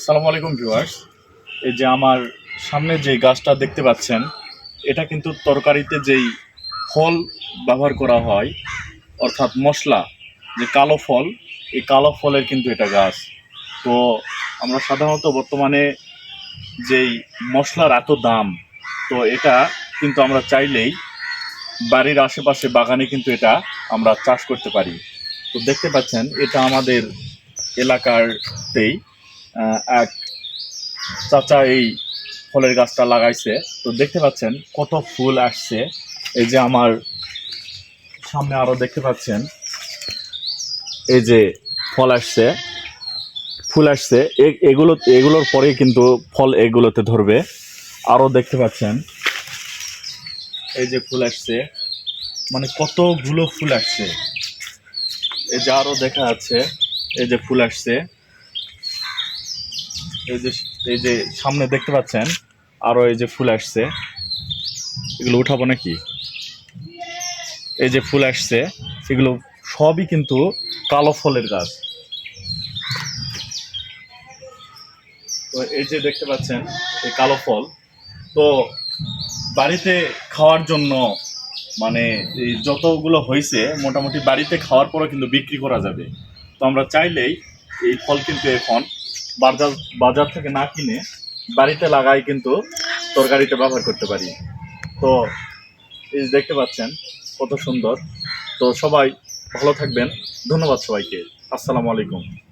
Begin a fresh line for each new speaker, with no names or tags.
আসসালামু আলাইকুম ভিউয়ার্স। এই যে আমার সামনে যে গাছটা দেখতে পাচ্ছেন, এটা কিন্তু তরকারিতে যেই ফল ব্যবহার করা হয়, অর্থাৎ মশলা, যে কালো ফল, এই কালো ফলের কিন্তু এটা গাছ। তো আমরা সাধারণত বর্তমানে যেই মশলার এত দাম, তো এটা কিন্তু আমরা চাইলেই বাড়ির আশেপাশে বাগানে কিন্তু এটা আমরা চাষ করতে পারি। তো দেখতে পাচ্ছেন, এটা আমাদের এলাকারতেই এক চাচা এই ফলের গাছটা লাগাইছে। তো দেখতে পাচ্ছেন কত ফুল আসছে। এই যে আমার সামনে আরও দেখতে পাচ্ছেন। এই যে ফল আসছে, ফুল আসছে। এগুলো, এগুলোর পরে কিন্তু ফল এগুলোতে ধরবে। আরও দেখতে পাচ্ছেন। এই যে ফুল আসছে মানে কতগুলো ফুল আসছে। এই যে আরও দেখা যাচ্ছে, এই যে ফুল আসছে। এই যে এই যে সামনে দেখতে পাচ্ছেন, আরও এই যে ফুল আসছে। এগুলো উঠাবো নাকি? এই যে ফুল আসছে, এগুলো সবই কিন্তু কালো ফলের গাছ। তো এই যে দেখতে পাচ্ছেন, এই কালো ফল। তো বাড়িতে খাওয়ার জন্য মানে এই যতগুলো হয়েছে, মোটামুটি বাড়িতে খাওয়ার পরে কিন্তু বিক্রি করা যাবে। তো আমরা চাইলেই এই ফল কিন্তু এখন বাজার বাজার থেকে না কিনে বাড়িতে লাগাই কিন্তু তরকারিতে ব্যবহার করতে পারি। তো এই দেখতে পাচ্ছেন, কত সুন্দর। তো সবাই ভালো থাকবেন। ধন্যবাদ সবাইকে। আসসালামু আলাইকুম।